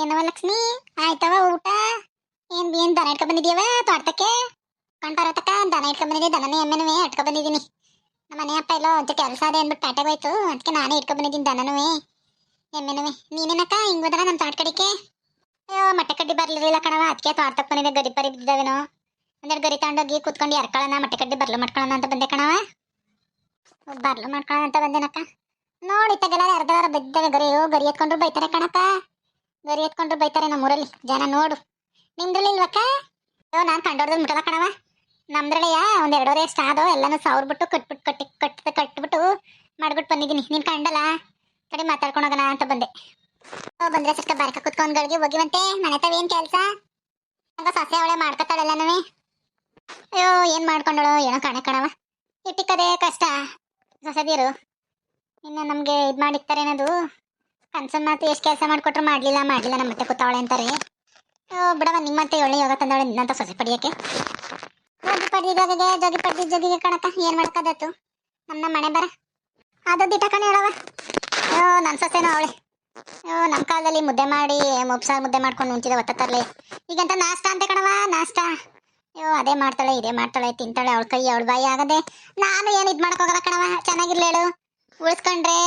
ಏನವ ಲಕ್ಷ್ಮಿ? ಆಯ್ತವ ಊಟ? ಏನ್ ಏನ್ ದನ ಇಟ್ಕೊ ಬಂದಿದ್ಯವ ತೋಟಕ್ಕೆ? ಕಣ್ಬರತಕ್ಕ ದನ ಇಟ್ಕೊ ಬಂದಿದ್ದೆ, ದನನೇ ಎಮ್ಮೆನೂ ಇಟ್ಕೊ ಬಂದಿದ್ದೀನಿ. ನಮ್ಮ ಮನೆ ಅಪ್ಪ ಎಲ್ಲೋ ಒಂದು ಕೆಲಸ ಅದೇ ಅಂದ್ಬಿಟ್ಟು ಪೇಟೆಗೆ ಹೋಯ್ತು ಅದಕ್ಕೆ ನಾನೇ ಇಟ್ಕೊ ಬಂದಿದ್ದೀನಿ ದನನೂ. ಎಮ್ಮೆನೂ. ನೀನೇನಕ್ಕ, ಹಿಂಗ ಹೋದ್ರ ನಮ್ಮ ತೋಟ ಕಡೆಗೆ ಅಯ್ಯೋ, ಮೊಟ್ಟೆ ಕಡ್ಡಿ ಬರ್ಲಿಲ್ಲ ಕಣವ ಅದಕ್ಕೆ ತೋಟಕ್ಕೆ ಬಂದಿದ್ದೆ, ಗರಿ ಪರಿ ಬಿದ್ದಿದ್ದಾವೇನೋ. ಒಂದೆರಡು ಗರಿ ತಗೊಂಡೋಗಿ ಕೂತ್ಕೊಂಡು ಎರ್ಕೊಳ್ಳೋಣ ಮೊಟ್ಟೆ ಕಡ್ಡಿ ಬರ್ಲು ಮಾಡ್ಕೊಳ್ಳೋಣ ಅಂತ ಬಂದೆ ಕಣವ ಬರ್ಲು ಮಾಡ್ಕೊಳ್ಳೋಣ ಅಂತ ಬಂದೇನಕ್ಕ. ನೋಡಿ ತಗಲಾರ ಅರ್ಧವಾರ ಬಿದ್ದವೆ ಗರಿ ಗರಿ ಎತ್ಕೊಂಡ್ರು ಬೈತಾರೆ ಕಣಕ್ಕ ಗರಿ ಎತ್ಕೊಂಡ್ರು ಬೈತಾರೆ ನಮ್ಮೂರಲ್ಲಿ ಜನ ನೋಡು. ನಿಮ್ದ್ರಲ್ಲಿ ಇಲ್ವಕ್ಕ ಅಯ್ಯೋ ನಾನು ಕಂಡೋರ್ದಲ್ಲಿ ಮುಟ್ಟಲ್ಲ ಕಣವ ನಮ್ದ್ರಳೆಯ ಒಂದ್ ಎರಡೂವರೆ ಎಷ್ಟು ಆದೋ ಎಲ್ಲಾನು ಸಾವಿರ ಬಿಟ್ಟು ಕಟ್ಬಿಟ್ಟು ಕಟ್ಟಿ ಕಟ್ಟ ಕಟ್ಬಿಟ್ಟು ಮಾಡ್ಬಿಟ್ಟು ಬಂದಿದ್ದೀನಿ. ನೀನು ಕಂಡಲ್ಲ? ಕಡೆ ಮಾತಾಡ್ಕೊಂಡು ಹೋಗೋಣ ಅಂತ ಬಂದೆ. ಓ, ಬಂದ್ರೆ ಸ್ವಲ್ಪ ಬಾರಕ ಕುತ್ಕೊಂಡ್ಗಳಿಗೆ ಹೋಗಿವಂತೆ. ಮನೆ ತಾವ ಏನು ಕೆಲ್ಸ? ಹಂಗ ಸೊಸೆ ಅವಳೆ ಮಾಡ್ಕೊತಾಳೆಲ್ಲನೂ ಅಯ್ಯೋ, ಏನ್ ಮಾಡ್ಕೊಂಡಳು ಏನೋ ಕಾಣೆ ಕಣವ ಇಟ್ಟಿಕ್ಕದೇ ಕಷ್ಟ. ಸೊಸೆದಿರು ಇನ್ನು ನಮ್ಗೆ ಇದ್ ಮಾಡಿರ್ತಾರೆ ಅನ್ನೋದು ಕನ್ಸನ್ ಮಾತು ಎಷ್ಟು ಕೆಲಸ ಮಾಡಿಕೊಟ್ರು ಮಾಡಲಿಲ್ಲ, ಮಾಡ್ಲಿಲ್ಲ ನಮ್ಮ ಮತ್ತೆ ಕೂತಾವಳೆ ಅಂತಾರೆ. ಬಿಡವ ನಿಮ್ಮ ಮತ್ತೆ ಒಳ್ಳೆ ಯೋಗ ತಂದವಳೆ ನಿನ್ನಂತ ಸೊಸೆ ಪಡಿಯಕ್ಕೆ. ಜೋಗಿ ಪಡೆದಿದ್ದಾಗೆ ಜೋಗಿ ಪಡಿ ಜೋಗಿಗೆ ಕಣಕ ಏನು ಮಾಡ್ಕದತ್ತು ನಮ್ಮ ಮನೆ ಬರ. ಅದು ದಿಟ ಕಣ ಹೇಳವ ಅಯ್ಯೋ ನನ್ನ ಸೊಸೆನೋ ಅವಳೆ. ಯೋ ನಮ್ಮ ಕಾಲದಲ್ಲಿ ಮುದ್ದೆ ಮಾಡಿ ಮುಪ್ಸಾರು ಮುದ್ದೆ ಮಾಡ್ಕೊಂಡು ಉಂಚಿದೆ ಒತ್ತತ್ತರ್ಲೆ. ಈಗಂತ ನಾಷ್ಟ ಅಂತ ಕಣವ ನಾಷ್ಟ. ಯೋ ಅದೇ ಮಾಡ್ತಾಳೆ, ಇದೇ ಮಾಡ್ತಾಳೆ, ತಿಂತಾಳೆ, ಅವಳ ಕೈ, ಅವಳ ಬಾಯಿ ಆಗದೆ. ನಾನು ಏನು ಇದು ಹೋಗಲ್ಲ ಕಣವ ಚೆನ್ನಾಗಿರ್ಲಿ ಹೇಳು. ಉಳಿಸ್ಕೊಂಡ್ರೆ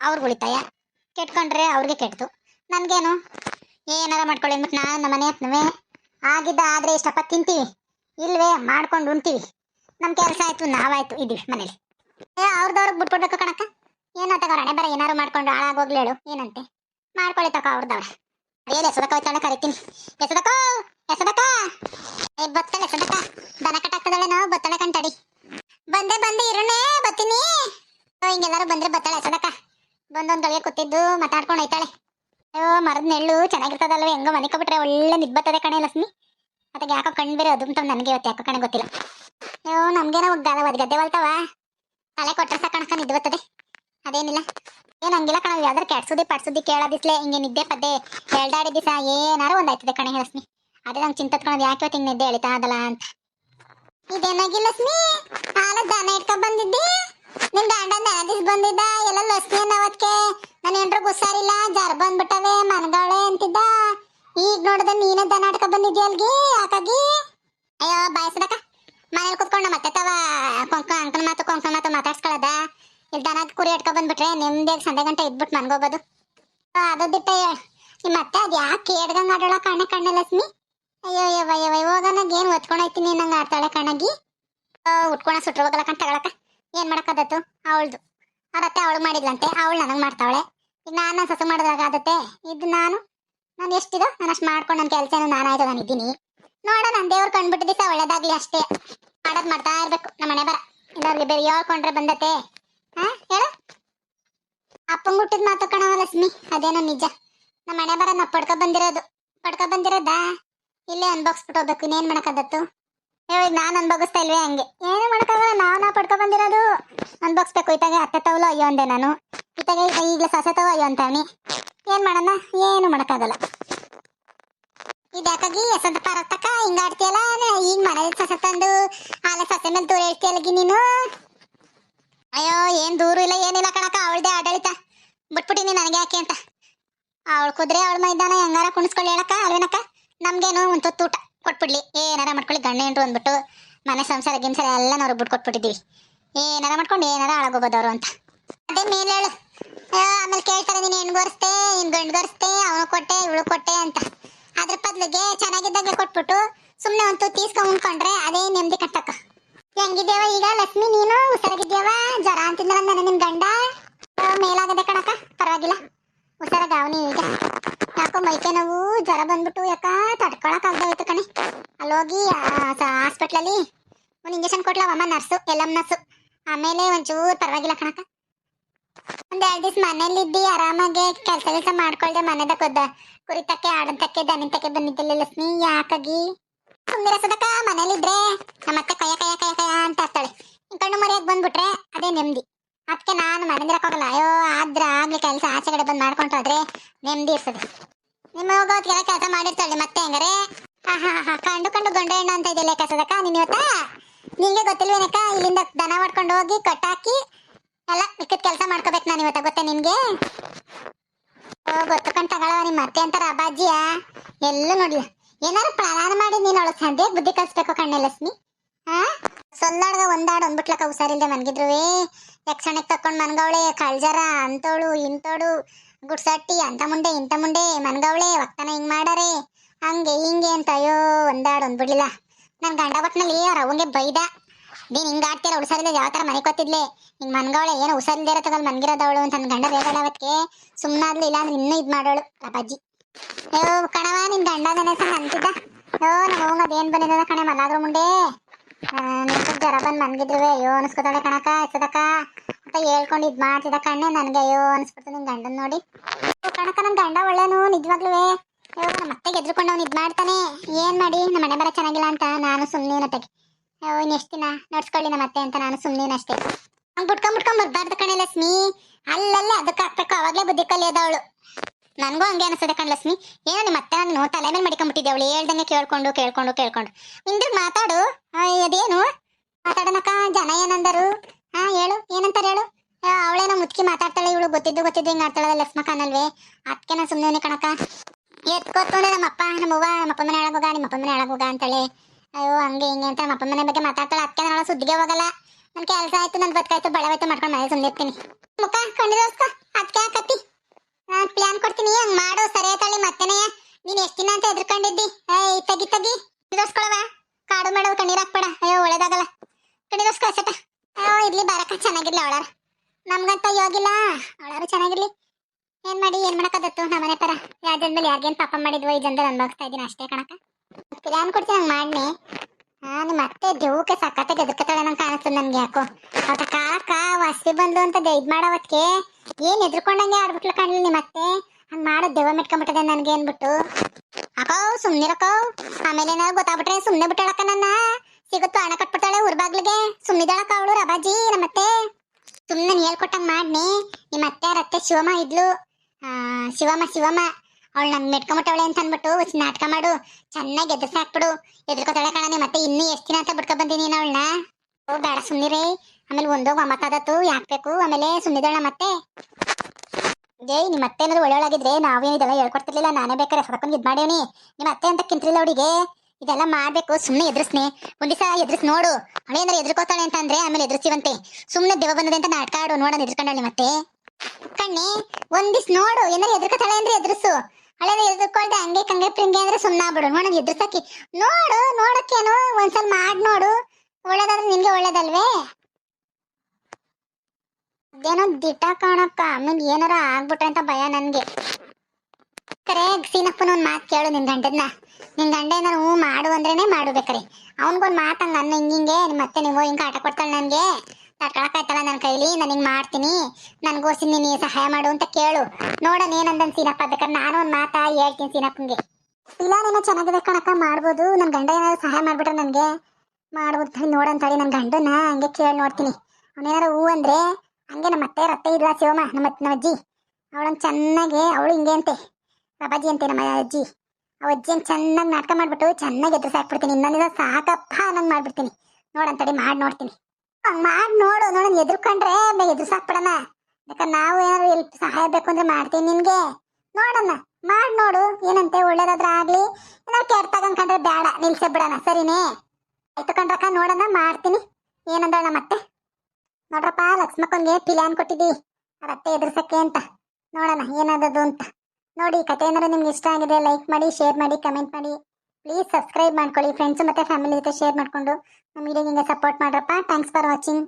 ಅವ್ರಿಗೆ ಉಳಿತಾಯ. ಕೆಟ್ಕೊಂಡ್ರೆ ಅವ್ರಿಗೆ ಕೆಡ್ತು ನನ್ಗೇನು? ಏನಾರ ಮಾಡ್ಕೊಳ್ಳಿ ಅಂದ್ಬಿಟ್ಟು ನಾನು ನಮ್ಮ ಮನೆ ಆಗಿದ್ದ ಆದ್ರೆ ಇಷ್ಟಪ್ಪ ತಿಂತೀವಿ. ಇಲ್ವೇ ಮಾಡ್ಕೊಂಡು ಉಣ್ತೀವಿ. ನಮ್ಮ ಕೆಲಸ ಆಯ್ತು, ನಾವಾಯ್ತು, ಇದ್ವಿ ಮನೇಲಿ. ಏ, ಅವ್ರದವ್ರಿಗೆ ಬಿಟ್ಬಿಡ್ಬೇಕು ಕಣಕ್ಕ. ಏನೋ ತಗೋರಣೆ ಬರ, ಏನಾರು ಮಾಡ್ಕೊಂಡು ಹಾಳಾಗೋಗ್ಲಿ ಹೇಳು. ಏನಂತೆ? ಮಾಡ್ಕೊಳ್ಳಿ ತಕ ಅವ್ರದವ್ರ. ಅದೇ ಎಸದಕ್ಕ ಹೋಯ್ತಾಳೆ ಕರಿತೀನಿ. ಎಸದಕ್ಕ ಎಸದಕ್ಕ ಏ ಬತ್ತಳೆ ಎಸದಕ್ಕ ದನ ಕಟ್ಟಾಕ್ತದಳೆ ನಾವು ಬತ್ತಳೆ ಕಂಟಡಿ ಬಂದೆ ಬಂದೆ, ಇರುಣೆ, ಬತ್ತೀನಿ. ಹಿಂಗೆಲ್ಲಾರು ಬಂದ್ರೆ ಬತ್ತಳೆ ಎಸದಕ್ಕ ಬಂದೊಂದ್ ಗಳಿಗೆ ಕೂತಿದ್ದು ಮಾತಾಡ್ಕೊಂಡು ಐತಾಳೆ ಅಯ್ಯೋ, ಮರದ ನೆಳ್ಳು ಚೆನ್ನಾಗಿರ್ತದಲ್ವ? ಹೆಂಗೋ ಮನೆ ಬಿಟ್ರೆ ಒಳ್ಳೆ ನಿಬ್ಬತ್ತದೆ ಕಣೆ ಲಕ್ಷ್ಮಿ. ಅದಕ್ಕೆ ಯಾಕೋ ಕಣ್ಣು ಬೇರೆ ಅದು ನನಗೆ ಇವತ್ತು ಯಾಕೋ ಕಣೆ ಗೊತ್ತಿಲ್ಲ. ಅಯ್ಯೋ ನಮ್ಗೇನೋ ಒಗ್ಗಾಲ ಒದ್ ಗದ್ದೆ ತಲೆ ಕೊಟ್ಟರೆ ಸಾಕಣಕ ನಿದ್ದು ಬರ್ತದೆ. ಅದೇನಿಲ್ಲ. ಏನು ಹಂಗಿಲ್ಲ ಕಣ ಯಾವ್ದಾರು ಕೆಡ್ಸುದಿ ಪಡ್ಸುದಿ ಕೇಳೋದಿಸ್ಲೆ, ಹಿಂಗೆ ನಿದ್ದೆ ಪದ್ದೆ ಎಲ್ದಾಡಿ ದಿವಸ ಏನಾರು ಒಂದಾಯ್ತದೆ ಕಣೆ ಲಕ್ಷ್ಮಿ. ಅದೇ ನಂಗೆ ಚಿಂತತ್ಕೊಳ್ಳೋದು ಯಾಕೆ ಇವತ್ತು ಹಿಂಗೆ ನಿದ್ದೆ ಎಳಿತಾ ಅದಲ್ಲ ಅಂತ. ಇದೇನಾಗಿಲ್ಲ ಲಕ್ಷ್ಮಿ? ಹಾಲ ದಾನ ಇಟ್ಕೊಂಡ್ ಬಂದಿದ್ದೆ? ನಿನ್ ಗಂಡ ದಿಸ್ ಬಂದಿದ್ದ ಎಲ್ಲ ಲಸ್ನಿ ಅನ್ನವತ್ಕೆ ನನ್ನ ಹೆಂಡ್ರು ಗುಸ್ಸಾರಿಲ್ಲ ಜರ್ ಬಂದ್ಬಿಟ್ಟವೆ, ಮನಗಾಳೆ ಅಂತಿದ್ದ. ಈಗ ನೋಡಿದ ನೀನೇ ದನ ಇಟ್ಕೊಂಡ್ ಬಂದಿದ್ಯ ಅಲ್ಗಿ, ಯಾಕಾಗಿ? ಅಯ್ಯೋ, ಬಾಯಸದಕ್ಕ. ಮನೇಲಿ ಕುತ್ಕೊಂಡು ಮತ್ತೆ ತವ ಕೊಂಕ ಅಂಕನ ಮಾತು ಕೊಂಕ ಮಾತು ಮಾತಾಡ್ಸ್ಕೊಳ್ಳೋದ ಇಲ್ಲಿ ದನ ಕುರಿ ಇಟ್ಕೊಂಡ್ ಬಂದ್ಬಿಟ್ರೆ ನಿಮ್ದೇ ಸಂಡೆ ಗಂಟೆ ಇದ್ಬಿಟ್ಟು ಮನ್ಗೋಬೋದು ಅದು ದಿಟ್ಟ ನಿಮ್ಮ ಮತ್ತೆ ಅದು ಯಾಕೆ ಕೇಡ್ಗಂಗ್ ಆಡೋಳ ಕಣ್ಣೆ ಕಣ್ಣೆ ಲಕ್ಷ್ಮಿ ಅಯ್ಯೋ ಅಯ್ಯೋ ಅಯ್ಯೋ ಹೋಗ ನಂಗೆ ಏನು ಒತ್ಕೊಂಡೋಯ್ತೀನಿ ನಂಗೆ ಆಡ್ತಾಳೆ ಕಣ್ಣಗಿ. ಉಟ್ಕೊಳ ಸುಟ್ರು ಹೋಗಲ್ಲ ಕಣ್ ತಗೊಳಕ ಏನ್ ಮಾಡಕ್ಕಾದತ್ತು ಅವಳ್ದು. ಅದತ್ತೆ ಅವಳು ಮಾಡಿದ್ಲಂತೆ, ಅವಳು ನನಗೆ ಮಾಡ್ತಾವಳೆ. ಈಗ ನಾನು ನನ್ನ ಸೊಸೆ ಮಾಡಿದಾಗ ಆದತ್ತೆ? ಇದು ನಾನು? ನಾನು ಎಷ್ಟಿದೋ? ನಾನು ಅಷ್ಟು ಮಾಡ್ಕೊಂಡು ನನ್ನ ನಾನು ಆಯ್ತು ನಾನು ಇದ್ದೀನಿ. ನೋಡ ನನ್ನ ದೇವ್ರು ಕಂಡ್ಬಿಟ್ಟು ದಿವಸ ಒಳ್ಳೇದಾಗ್ಲಿ ಅಷ್ಟೇ. ಮಾಡೋದು ಮಾಡ್ತಾ ಇರ್ಬೇಕು ನಮ್ಮ ಮನೆ ಬರ. ಇನ್ನೊರ್ಗೆ ಬೇರೆ ಹೇಳ್ಕೊಂಡ್ರೆ ಬಂದತೆ ಹಾ, ಹೇಳು. ಅಪ್ಪಂಗ್ ಹುಟ್ಟಿದ ಮಾತು ಕಣವ ಲಕ್ಷ್ಮಿ. ಅದೇನೋ ನಿಜ. ನಮ್ಮ ಮನೆ ಬರ ನಾವು ಪಡ್ಕೊ ಬಂದಿರೋದು. ಪಡ್ಕೊ ಬಂದಿರೋದಾ? ಇಲ್ಲೇ ಅನ್ಭೋಗ್ಸ್ಬಿಟ್ಟು ಹೋಗ್ಬೇಕು. ಇನ್ನೇನ್ ಮಾಡಕ್ಕದತ್ತು ಹೇಳಿ ನಾನು ಅನ್ಭೋಗಿಸ್ತಾ ಇಲ್ವೇ ಹಂಗೆ? ಏನು ಮಾಡಕ್ಕಾಗಲ್ಲ, ನಾವು ನಾ ಪಡ್ಕೊ ಬಂದಿರೋದು. ಅನ್ಭೋಗಿಸ್ಬೇಕು ಇತ್ತಾಗೆ ಅತ್ತೆ ತವಲು ಅಯ್ಯೋ ಅಂದೆ ನಾನು. ಇತ್ತಾಗೆ ಈಗ ಈಗಲೇ ಸೊಸೆ ತವ ಅಯ್ಯೋ ಅಂತಾವನಿ ಏನ್ ಮಾಡೋಣ? ಏನು ಮಾಡಕ್ಕಾಗಲ್ಲ. ಇದ್ಯಾಕಾಗಿ ಎಸಂತ ಪಾರತಕ್ಕ ಹಿಂಗಾಡ್ತೀಯಲ್ಲ? ಈಗ ಮನೆ ಸಸ ತಂದು, ಆಲೆ ಸೊಸೆ ಮೇಲೆ ದೂರ ಹೇಳ್ತೀಯಲ್ಲಗಿ ನೀನು? ಅಯ್ಯೋ, ಏನು ದೂರ ಇಲ್ಲ, ಏನಿಲ್ಲ ಕಣಕ ಅವಳದೇ ಆಡಳಿತ. ಬಿಟ್ಬಿಟ್ಟಿನಿ ನನಗೆ ಯಾಕೆ ಅಂತ. ಅವಳು ಕುದ್ರೆ ಅವಳ ಮೈದಾನ ಹೆಂಗಾರ ಕುಣಿಸ್ಕೊಳ್ಳಿ ಹೇಳಕ್ಕ, ಅಲ್ವೇನಕ್ಕ? ನಮ್ಗೇನು ಒಂದು ತುತ್ತೂಟ. ಕೊಟ್ಬಿಡ್ಲಿ. ಏನಾರ ಮಾಡ್ಕೊಳ್ಳಿ ಗಂಡ ಹೆಂಡ್ರು ಅಂದ್ಬಿಟ್ಟು ಮನೆ ಸಂಸಾರ ಗಿಂಸಾರ ಎಲ್ಲ ನಾವು ಬಿಟ್ಟು ಕೊಟ್ಬಿಟ್ಟಿದ್ದೀವಿ ಏನಾರ ಮಾಡ್ಕೊಂಡು, ಏನಾರ ಹಾಳಾಗೋಬೋದವ್ರು ಅಂತ. ಅದೇ ಮೇಲೆ ಹೇಳು. ಆಮೇಲೆ ಕೇಳ್ತಾರೆ, ನೀನು ಹೆಣ್ಣು ಗೊರ್ಸ್ತೆ ಇನ್ ಗಂಡು ಗೊರ್ಸ್ತೆ ಅವನು ಕೊಟ್ಟೆ, ಇವಳು ಕೊಟ್ಟೆ ಅಂತ. ಅದ್ರ ಬದ್ಲಿಗೆ ಚೆನ್ನಾಗಿದ್ದಾಗ ಕೊಟ್ಬಿಟ್ಟು ಸುಮ್ಮನೆ ಒಂದು ತೀಸ್ಕೊಂಡ್ ಉಂಡ್ಕೊಂಡ್ರೆ ಅದೇ ನೆಮ್ಮದಿ ಕಟ್ಟಕ್ಕ. ಹೆಂಗಿದ್ದೇವ ಈಗ, ಲಕ್ಷ್ಮಿ, ನೀನು? ಹುಷಾರಾಗಿದ್ಯಾವ? ಜ್ವರ ಅಂತಿದ್ದ ನನ್ನ ನಿಮ್ ಗಂಡ? ಮೇಲಾಗದೆ ಕಣಕ ಪರವಾಗಿಲ್ಲ. ಹುಷಾರಾಗ ಅವನಿ ಈಗ. ಯಾಕೋ ಮೈಕೆ ನೋವು, ಜ್ವರ ಬಂದ್ಬಿಟ್ಟು ಯಾಕ ತಡ್ಕೊಳಕ್ ಹೋಯ್ತು. ಅಲ್ಲೋಗಿ ಹಾಸ್ಪಿಟ್ಲಲ್ಲಿ ಒಂದು ಇಂಜೆಕ್ಷನ್ ಕೊಟ್ಲವಮ್ಮ ನರ್ಸು ಎಲ್ಲಮ್ಮ ನರ್ಸು ಆಮೇಲೆ ಒಂಚೂರು ಪರವಾಗಿಲ್ಲ ಕಣಕ ಒಂದ್ ಎರಡು ದಿವಸ ಮನೇಲಿ ಇದ್ದಿ ಆರಾಮಾಗಿ ಕೆಲಸ ಕೆಲಸ ಮಾಡ್ಕೊಳ್ದೆ, ಮನೆದ ಕೊದ್ದ ಕುರಿತಕ್ಕೆ, ಆಡಂತಕ್ಕೆ, ದನಿತಕ್ಕೆ ಬಂದಿದ್ದಿಲ್ಲ ಲಕ್ಷ್ಮಿ, ಯಾಕಾಗಿ? ಸುಮ್ಮನೆ ಸದಕ ಮನೇಲಿದ್ರೆ ನಮ್ಮತ್ತೆ ಕಯ ಕಯ ಕಯ ಕಯ ಅಂತ ಇನ್ ಕಣ್ಣು ಮರಿಯಾಗಿ ಬಂದ್ಬಿಟ್ರೆ ಅದೇ ನೆಮ್ಮದಿ ಅದಕ್ಕೆ ನಾನು ಮನೆದಿರಕ್ಕಾಗಲ್ಲ ಅಯ್ಯೋ, ಆದ್ರೆ ಆಗ್ಲಿ ಕೆಲಸ ಆಚೆಗಡೆ ಬಂದು ಮಾಡ್ಕೊಂಡು ಹೋದ್ರೆ ನೆಮ್ಮದಿ ಇರ್ತದೆ. ನಿಮ್ಮ ಹೋಗೋದ್ಗೆಲ್ಲ ಕೆಲಸ ಮಾಡಿರ್ತಾಳೆ ಮತ್ತೆ ಹೆಂಗಾರೆ. ಹಾ ಹಾ ಕಂಡು ಕಂಡು ಗಂಡ ಹೆಣ್ಣು ಅಂತ ಇದೆಯಲ್ಲ ಕಸದಕ್ಕ ನೀನ್ ಇವತ್ತ? ನಿಂಗೆ ಗೊತ್ತಿಲ್ವೇನಕ್ಕ, ಇಲ್ಲಿಂದ ದನ ಮಾಡ್ಕೊಂಡು ಹೋಗಿ ಕಟ್ಟಾಕಿ ಎಲ್ಲ ಮಿಕ್ಕಿದ ಕೆಲಸ ಮಾಡ್ಕೋಬೇಕು ನಾನು ಇವತ್ತ, ಗೊತ್ತಾ ನಿಮ್ಗೆ ಓ, ಗೊತ್ತು ಕಣ್ ತಗೊಳವ ನಿಮ್ಮ ಮತ್ತೆ ಅಂತಾರ, ಅಬ್ಬಾಜಿಯ? ಎಲ್ಲೂ ನೋಡಿಲ್ಲ ಏನಾರು ಪ್ಲಾನ್ ಮಾಡಿ ನೀನು ಅವಳು ಸಂದೇ ಬುದ್ಧಿ ಕಣ್ಣೆ ಲಕ್ಷ್ಮಿ ಹಾ? ಸೊಲ್ಲಾಡ್ಗ ಒಂದಾಡ್ ಒಂದ್ಬಿಟ್ಲಕ್ಕ ಹುಷಾರಿಲ್ದೆ ಮನ್ಗಿದ್ರುವೆ. ಯಕ್ಷಣಕ್ಕೆ ತಕೊಂಡ್ ಮನ್ಗವಳೆ, ಕಳ್ಜಾರ, ಅಂತೋಳು, ಇಂತೋಳು, ಗುಡ್ಸಟ್ಟಿ, ಅಂತ ಮುಂಡೆ ಇಂತ ಮುಂಡೆ ಮನ್ಗವಳೆ ಒಕ್ತನ ಹಿಂಗ್ ಮಾಡಾರೆ. ಹಂಗೆ ಹಿಂಗೆ ಅಂತ ಅಯ್ಯೋ ಒಂದಾಡ್ ಬಿಡ್ಲಿಲ್ಲ. ನನ್ ಗಂಡ ಬಟ್ನಲ್ಲಿ ಅವ್ರ ಅವಂಗೆ ಬೈದ. ನೀನ್ ಹಿಂಗ ಆಡ್ತೀರ ಹುಷಾರಿಲ್ಲ ಯಾವ ತರ ಮನೆ ಕೊತ್ತಿದ್ಲೆ? ಹಿಂಗ್ ಮನ್ಗವಳೆ ಏನೋ ಹುಷಾರಿಲ್ದೇ ಇರೋ ತಗೊಂಡ್ ಮನ್ಗಿರೋದವಳು ಅಂತ ನನ್ ಗಂಡ ಬೇಗ ಅವತ್ತೆ ಸುಮ್ನಾದ್ಲು ಇಲ್ಲ ಅಂದ್ರೆ ಇನ್ನೂ ಇದ್ ಮಾಡೋಳು ಅಪ್ಪಾಜಿ ಅಯ್ಯೋ ಕಣವ ನಿನ್ ಗಂಡ ಗಣೇಶ ಅಂತಿದ್ದ? ಅಯ್ಯೋ ನಮ್ಮ ಅವಂಗ ಅದೇನ್ ಬಂದಿದ ಕಣೆ, ಮಲ್ಲಾದ್ರು ಮುಂಡೆ ಜ್ವರ ಬಂದ್ ಅಯ್ಯೋ, ಅನ್ಸ್ಕೊತಾಳೆ ಕಣಕ ಎಸದಕ್ಕ? ಅಂತ ಹೇಳ್ಕೊಂಡು ಇದ್ ಮಾಡ್ತಿದ್ದ ಕಣ್ಣೆ ನನ್ಗೆ, ಅಯ್ಯೋ, ಅನ್ಸ್ಬಿಡ್ತು ನಿನ್ ಗಂಡನ್ ನೋಡಿ. ಕಣಕ ನನ್ ಗಂಡ ಒಳ್ಳೇನು ನಿಜವಾಗ್ಲೂ ಅಯ್ಯೋ ನಮ್ಮ ಮತ್ತೆ ಗೆದ್ರುಕೊಂಡು ಅವ್ನು ಇದ್ ಮಾಡ್ತಾನೆ. ಏನ್ ಮಾಡಿ? ನಮ್ಮ ಮನೆ ಬರ ಚೆನ್ನಾಗಿಲ್ಲ ಅಂತ ನಾನು ಸುಮ್ಮನೆ ತೆಗೆ ಅಯ್ಯೋ ಇನ್ ಎಷ್ಟ್ ದಿನ? ನಡ್ಸ್ಕೊಳ್ಳಿ ನಮ್ಮ ಅತ್ತೆ ಅಂತ ನಾನು ಸುಮ್ಮನೆ ಅಷ್ಟೇ. ಹಂಗ್ ಬಿಟ್ಕೊಂಡ್ ಬಿಟ್ಕೊಂಡ್ ಬರ್ಬಾರ್ದು ಕಣೆ ಲಕ್ಷ್ಮಿ. ಅಲ್ಲಲ್ಲೇ ಅದಕ್ಕೆ ಹಾಕ್ಬೇಕು. ಅವಾಗ್ಲೇ ಬುದ್ಧಿ ಕಲಿಯೋದವಳು ನನಗೂ ಹಂಗೆ ಅನಿಸ್ತದೆ ಕಣ ಲಕ್ಷ್ಮಿ. ಏನೋ ನಿಮ್ಮ ಅತ್ತೆ ನಾನು ತಲೆ ಮೇಲೆ ಮಡಿಕೊಂಡ್ಬಿಟ್ಟಿದ್ದೆ ಅವಳು? ಹೇಳ್ದಂಗೆ ಕೇಳ್ಕೊಂಡು ಕೇಳ್ಕೊಂಡು ಕೇಳ್ಕೊಂಡು. ಹಿಂದಿರುಗಿ ಮಾತಾಡು. ಅದೇನು? ಮಾತಾಡೋಣಕ್ಕ, ಜನ ಏನಂದರು? ಹಾ ಹೇಳು. ಏನಂತಾರೆ ಹೇಳು? ಅವಳೇನೋ ಮುತ್ಕಿ ಮಾತಾಡ್ತಾಳೆ ಇವಳು. ಗೊತ್ತಿದ್ದು ಗೊತ್ತಿದ್ದು ಹಿಂಗೆ ಆಡ್ತಾಳಲ್ಲ ಲಕ್ಷ್ಮಕ್ಕ ಅನ್ನಲ್ವೇ. ಅದಕ್ಕೆ ನಾನು ಸುಮ್ಮನೆ ಕಣಕ ಎತ್ಕೊತ್ಕೊಂಡೆ ನಮ್ಮಪ್ಪ ನಮ್ಮವ್ವ ನಮ್ಮಪ್ಪ ಮನೆ ಒಳಗೋಗ ನಿಮ್ಮಪ್ಪ ಮನೆ ಒಳಗೆ ಹೋಗ ಅಂತೇಳಿ. ಅಯ್ಯೋ, ಹಂಗೆ ಹಿಂಗೆ ಅಂತ ನಮ್ಮಪ್ಪ ಮನೆ ಬಗ್ಗೆ ಮಾತಾಡ್ತಾಳೆ. ಅದಕ್ಕೆ ನಾನು ಸುದ್ದಿಗೆ ಹೋಗಲ್ಲ. ನನ್ ಕೆಲಸ ಆಯ್ತು, ನನ್ ಬದುಕಾಯ್ತು ಬಳವಾಯ್ತು ಮಾಡ್ಕೊಂಡು ಮನೆ ಸುಮ್ಮನೆ ಇರ್ತೀನಿ. ಮುಖ ದೋಸ್ತ ಅದಕ್ಕೆ ಹಾಕತ್ತಿ ನಾನು ಪ್ಲಾನ್ ಕೊಡ್ತೀನಿ, ಹಂಗ್ ಮಾಡು, ಸರಿ ಆಯ್ತಾಳಿ ಮತ್ತೆನೇ. ನೀನ್ ಎಷ್ಟು ದಿನ ಅಂತ ಎದ್ರುಕೊಂಡಿದ್ದಿ? ಏಯ್ ತಗಿ ತಗಿ ದೋಸ್ಕೊಳವ ಕಾಡು ಮಾಡೋದು ಕಣ್ಣೀರ್ ಹಾಕ್ಬೇಡ. ಅಯ್ಯೋ, ಒಳ್ಳೇದಾಗಲ್ಲ. ಕಣ್ಣೀರೋಸ್ಕೊ ಸಟ ಅಯ್ಯೋ ಇರ್ಲಿ ಬರಕ ಚೆನ್ನಾಗಿರ್ಲಿ ಅವಳಾರ. ನಮ್ಗಂತ ಯೋಗಿಲ್ಲ. ಅವಳಾರು ಚೆನ್ನಾಗಿರ್ಲಿ. ಏನ್ ಮಾಡಿ, ಏನ್ ಮಾಡಕತ್ತು ನಮ್ಮನೆ ತರ ಯಾವ ಮೇಲೆ ಯಾರಿಗೇನ್ ಪಾಪ ಮಾಡಿದ್ವೋ, ಈ ಜನದಲ್ಲಿ ಅನ್ಭವಿಸ್ತಾ ಇದೀನಿ ಅಷ್ಟೇ ಕಣಕ ಪ್ಲಾನ್ ಕೊಡ್ತೀನಿ ಹಂಗ್ ಮಾಡ್ನಿ. ಹಾ ನಿಮ್ಮ ಅತ್ತೆ ದೇವಕ್ಕೆ ಸಕ್ಕತ್ತಾಗಿ ಎದುರ್ಕತಾಳೆ ನಂಗೆ ಕಾಣಿಸ್ತದೆ ನನ್ಗೆ ಯಾಕೋ. ಅವತ್ತ ಕಾಕ ವಸಿ ಬಂದು ಅಂತ ಇದ್ ಮಾಡೋವತ್ಕೆ ಏನ್ ಎದ್ರುಕೊಂಡಂಗೆ ಆಡ್ಬಿಟ್ಲು ಕಾಣ್ಲಿ ನಿಮ್ಮ ಅತ್ತೆ ಹಂಗ್ ಮಾಡೋದ್ ದೆವ್ವ ಮೆಟ್ಕೊಂಬಿಟ್ಟದೆ ನನ್ಗೆ ಅನ್ಬಿಟ್ಟು ಅಕೋ ಸುಮ್ನಿರಕೋ ಆಮೇಲೆ ಏನಾದ್ರು ಗೊತ್ತಾಗ್ಬಿಟ್ರೆ ಸುಮ್ನೆ ಬಿಟ್ಟಾಳಕ್ಕ ನನ್ನ. ಸಿಗುತ್ತೋ, ಹಣ ಕಟ್ಬಿಡ್ತಾಳೆ ಊರ್ ಸುಮ್ಮಿದಳಕ ಅವಳು, ರಬಾಜಿ ನಮ್ಮತ್ತೆ ಸುಮ್ನೆ ಹೇಳ್ಕೊಟ್ಟಂಗ್ ಮಾಡ್ನಿ. ನಿಮ್ಮ ಅತ್ತೆ ರತ್ತೆ ಶಿವಮ್ಮ ಇದ್ಲು. ಶಿವಮ್ಮ ಶಿವಮ್ಮ, ಅವಳು ನಂಗೆ ಮೆಟ್ಕೊಂಬಿಟ್ಟವಳೆ ಅಂತ ಅಂದ್ಬಿಟ್ಟು ನಾಟಕ ಮಾಡು. ಚೆನ್ನಾಗಿ ಎದುರ್ಸಿ ಹಾಕ್ಬಿಡು. ಎದುರ್ಕೋತಾಳೆ ಕಾಣನೆ, ಮತ್ತೆ ಇನ್ನೂ ಎಷ್ಟು ದಿನ ಅಂತ ಬಿಟ್ಕೊ ಬಂದಿನಿ ನೀನು ಅವಳನ್ನ? ಓ, ಬೇಡ ಸುಮ್ಮನಿರಿ ಆಮೇಲೆ ಒಂದೋಗ್ ಒಮ್ಮತ್ತಾದತ್ತು ಯಾಕ್ಬೇಕು ಆಮೇಲೆ ಸುಮ್ನಿದಾಳ ಮತ್ತೆ? ಜೈ ನಿಮ್ಮ ಅತ್ತೆ ಏನಾದ್ರು ಒಳ್ಳೆಯೊಳಗಿದ್ರೆ ನಾವೇನು ಇದೆಲ್ಲ ಹೇಳ್ಕೊಡ್ತಿರ್ಲಿಲ್ಲ. ನಾನೇ ಬೇಕಾದ್ರೆ ಹೊರಕೊಂಡು ಇದು ಮಾಡೇನಿ ನಿಮ್ಮ ಅತ್ತೆ ಅಂತ ಕಿಂತ್ರಿಲ್ಲ ಅವಳಿಗೆ? ಇದೆಲ್ಲ ಮಾಡಬೇಕು. ಸುಮ್ಮನೆ ಎದುರಿಸ್ನೆ. ಒಂದು ದಿವಸ ಎದುರಿಸ್ ನೋಡು. ಅವಳೇನಾರು ಎದುರ್ಕೋತಾಳೆ ಅಂತ ಅಂದ್ರೆ ಆಮೇಲೆ ಎದುರಿಸಿವಂತೆ ಸುಮ್ಮನೆ ದೇವ ಬಂದದೆ ಅಂತ ನಾಟಕ ಆಡು. ನೋಡೋಣ ಎದುರ್ಕೊಂಡಳಿ ಮತ್ತೆ ಕಣ್ಣೆ ಒಂದಿಸ್ ನೋಡು. ಏನಾರ ಎದುರ್ಕೋತಾಳೆ ಅಂದ್ರೆ ಎದುರಿಸು. ಹಳೆದ ಎದುರ್ಕೊಳ್ದೆ ಹಂಗೆ ಕಂಗೆ ಪ್ರಿಂಗೆ ಅಂದ್ರೆ ಸುಮ್ನ ಬಿಡು ನೋಡೋಣ ಎದುರ್ಸಕ್ಕೆ. ನೋಡು, ನೋಡಕ್ಕೇನು? ಒಂದ್ಸಲ ಮಾಡ್ ನೋಡು. ಒಳ್ಳೇದಾದ್ರೆ ನಿನ್ಗೆ ಒಳ್ಳೇದಲ್ವೇ? ಅದೇನೋ ದಿಟ್ಟ ಕಾಣಕ್ಕ. ಆಮೇಲೆ ಏನಾರ ಆಗ್ಬಿಟ್ರೆ ಅಂತ ಭಯ ನನ್ಗೆ. ಕರೆ, ಸೀನಪ್ಪನ ಒಂದ್ ಮಾತು ಕೇಳು ನಿನ್ ಗಂಡನ್ನ ನಿನ್ ಗಂಡ ಏನಾರು ಮಾಡು ಅಂದ್ರೇನೆ ಮಾಡು ಬೇಕ್ರಿ. ಅವನ್ಗೊಂದ್ ಮಾತಂಗ ಅನ್ನ ಹಿಂಗಿಂಗೆ ಮತ್ತೆ ನೀವು ಹಿಂಗ ಆಟ ಕೊಡ್ತಾಳೆ ನನ್ಗೆ. ತಡ್ಕೊಳಕಾಯ್ತಲ್ಲ ನನ್ನ ಕೈಲಿ? ನಾನು ಮಾಡ್ತೀನಿ. ನನ್ಗೋಸಿ ನೀನು ಸಹಾಯ ಮಾಡು ಅಂತ ಕೇಳು. ನೋಡೋಣ ಏನಂದನ್ ಸೀನಪ್ಪ ಬೇಕಾದ್ರೆ ನಾನು ಒಂದ್ ಮಾತಾ ಹೇಳ್ತೀನಿ ಸೀನಪ್ಪಂಗೆ. ಇಲ್ಲ, ನೀನು ಚೆನ್ನಾಗಿದೆ ಕಣಕ್ಕ ಮಾಡ್ಬೋದು. ನನ್ನ ಗಂಡ ಏನಾದ್ರು ಸಹಾಯ ಮಾಡ್ಬಿಟ್ರೆ ನನಗೆ ಮಾಡ್ಬೋದು ತಡಿ, ನೋಡೋಣ ತಡಿ ನನ್ನ ಗಂಡನ ಹಂಗೆ ಕೇಳಿ ನೋಡ್ತೀನಿ. ಅವನೇನಾರು ಹೂ ಅಂದ್ರೆ ಹಂಗೆ ನಮ್ಮ ಅತ್ತೆ, ರತ್ತೆ ಇಲ್ಲ ಶಿವಮ್ಮ? ನಮ್ಮ ನಮ್ಮ ಅಜ್ಜಿ. ಅವಳಂಗೆ ಚೆನ್ನಾಗಿ, ಅವಳು ಹಿಂಗೆ ಅಂತೆ. ಪ್ರಭಾಜಿ ಅಂತೆ ನಮ್ಮ ಅಜ್ಜಿ. ಅವ ಅಜ್ಜಿಯಂಗೆ ಚೆನ್ನಾಗಿ ನಾಟಕ ಮಾಡ್ಬಿಟ್ಟು ಚೆನ್ನಾಗಿ ಎದುರು ಸಾಕ್ಬಿಡ್ತೀನಿ. ಇನ್ನೊಂದಿನ ಸಾಕಪ್ಪ ನಂಗೆ ಮಾಡ್ಬಿಡ್ತೀನಿ. ನೋಡೋಣ ತಡಿ, ಮಾಡಿ ನೋಡ್ತೀನಿ. ಹಂಗ್ ಮಾಡಿ ನೋಡು ನೋಡೋಣ ಎದುರ್ಕೊಂಡ್ರೆ ಎದುರು ಸಾಕ್ಬಿಡಣ ಯಾಕಂದ್ರೆ ನಾವು ಏನಾದ್ರು ಎಲ್ಪ್ ಸಹಾಯ ಬೇಕು ಅಂದ್ರೆ ಮಾಡ್ತೀನಿ ನಿನ್ಗೆ. ನೋಡೋಣ, ಮಾಡಿ ನೋಡು, ಏನಂತೆ ಒಳ್ಳೇದಾದ್ರ ಆಗ್ಲಿ. ಏನಾದ್ರು ಕೆಟ್ಟಾಗ ಅನ್ಕೊಂಡ್ರೆ ಬೇಡ ನಿಲ್ಸೆ ಬಿಡೋಣ, ಸರಿನೇ? ಆಯ್ತು ಕಂಡ್ರಕ್ಕ ನೋಡೋಣ, ಮಾಡ್ತೀನಿ. ಏನಂದಳ ಮತ್ತೆ ನೋಡ್ರಪ್ಪ, ಲಕ್ಷ್ಮಕ್ಕನ್ಗೆ ಪ್ಲಾನ್ ಕೊಟ್ಟಿದ್ದಿ. ಅದತ್ತೆ ಎದುರ್ಸಕ್ಕೆ ಅಂತ. ನೋಡೋಣ, ಏನಾದದ್ದು ಅಂತ. ನೋಡಿ ಕತೆ ಏನಾದ್ರು ನಿಮ್ಗೆ ಇಷ್ಟ ಆಗಿದೆ ಲೈಕ್ ಮಾಡಿ ಶೇರ್ ಮಾಡಿ ಕಮೆಂಟ್ ಮಾಡಿ. ಪ್ಲೀಸ್ ಸಬ್ಸ್ಕ್ರೈಬ್ ಮಾಡ್ಕೊಳ್ಳಿ ಫ್ರೆಂಡ್ಸ್ ಮತ್ತೆ ಫ್ಯಾಮಿಲಿ ಜೊತೆ ಶೇರ್ ಮಾಡ್ಕೊಂಡು. ನಮ್ಮ ವಿಡಿಯೋ ನಿಮಗೆ ಸಪೋರ್ಟ್ ಮಾಡ್ರಪ್ಪ. Thanks for watching